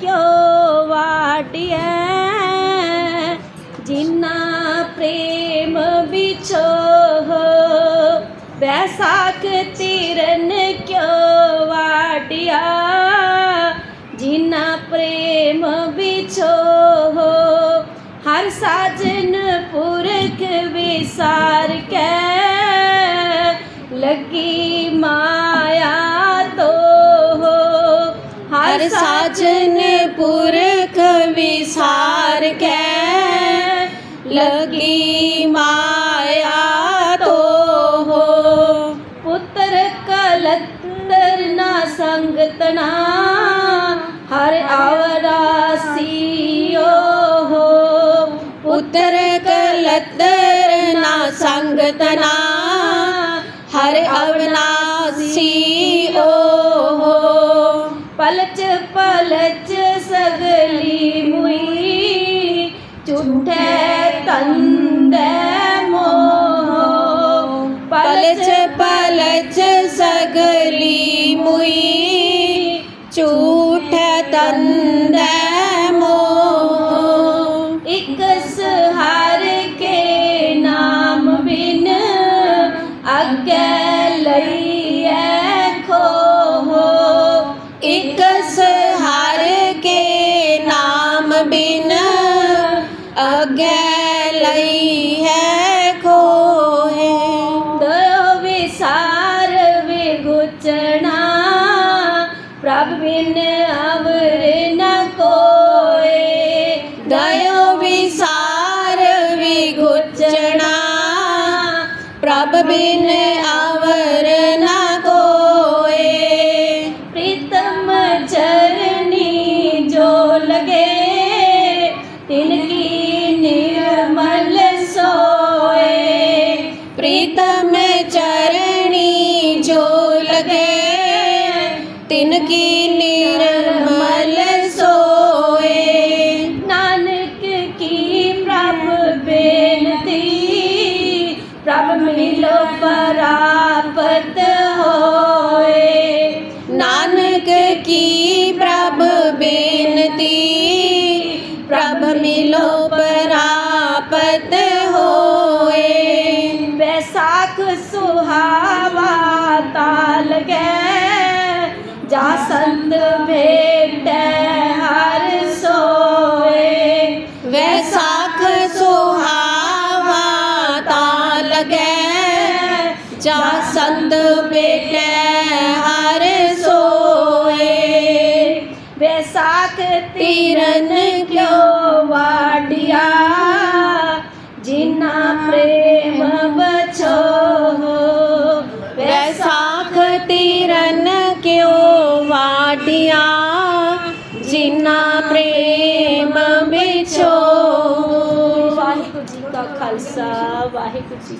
ਕਿਉ ਵਾਟਿਐ ਜਿਨਾ ਪ੍ਰੇਮ ਵਿਛੋਹ ਬੈਸਾਖ ਤੀਰਨ ਕਿਉ ਵਾਟਿਆ? ਜਿਨਾ ਪ੍ਰੇਮ ਵਿਛੋਹ ਹਰ ਸਾਜਨ ਪੁਰਖ ਵਿਸਾਰ ਕੇ। ਲੱਗੀ ਮਾਇਆ ਹਰ ਸਾਜਨ ਪੁਰਖ ਵਿਸਾਰ ਕੇ। ਲਗੀ ਮਾਇਆ ਤੋਹ ਪੁੱਤਰ ਕਲੰਦਰ ਨਾ ਸੰਗਤਨਾ ਹਰ ਆਵਰਾਸੀਓ ਪੁੱਤਰ ਕਲਤਰ ਨਾ ਸੰਗਤਨਾ ਹਰ ਅਵਨਾਸੀ ਓ ਮੁਈ ਝੂਠੇ ਤੰਦੇ ਮੋਹ। ਪਲਚ ਪਲਚ ਸਗਲੀ ਮੁਈ। ਝੂਠ ਤੰਦੈ ਮੋਹ। ਇਕ ਸਹਾਰ ਕੇ ਨਾਮ ਬਿਨ ਅੱਗੇ ਲਈ ਹੈ ਖੋਹੇ ਦਇਓ ਵਿਸਾਰ ਵਿਗੁਚਣਾ। ਪ੍ਰਭ ਬਿਨ ਅਵਰ ਨ ਕੋਏ, ਦਇਓ ਵਿਸਾਰ ਵਿਗੁਚਣਾ। ਪ੍ਰਭ ਬਿਨ ਅਵਰ ਨ तिनकी निर्मल सोए नानक की प्रभ बेनती प्रभ मिलो परापत होए नानक की प्रभ बेनती प्रभ मिलो परापत होए बैसाख सुहावा ताल गए ਜਾ ਸੰਤ ਭੇਟੈ ਹਰ ਸੋਏ। ਵੈਸਾਖ ਸੁਹਾਵਾ ਤਾ ਲਗੈ। ਜਾ ਸੰਤ ਭੇਟੈ ਹਰ ਸੋਏ। ਵੈਸਾਖ ਤੀਰਨ ਕਿਉ ਵਾੜਿਆ ਜਿਨਾ ਪ੍ਰੇਮ ਬਚੋ ਵੈਸਾਖ ਤੀਰਨ ਜਿਨਾ ਪ੍ਰੇਮ ਵਿਛੋ ਵਾਹਿਗੁਰੂ ਜੀ ਕਾ ਖਾਲਸਾ ਵਾਹਿਗੁਰੂ ਜੀ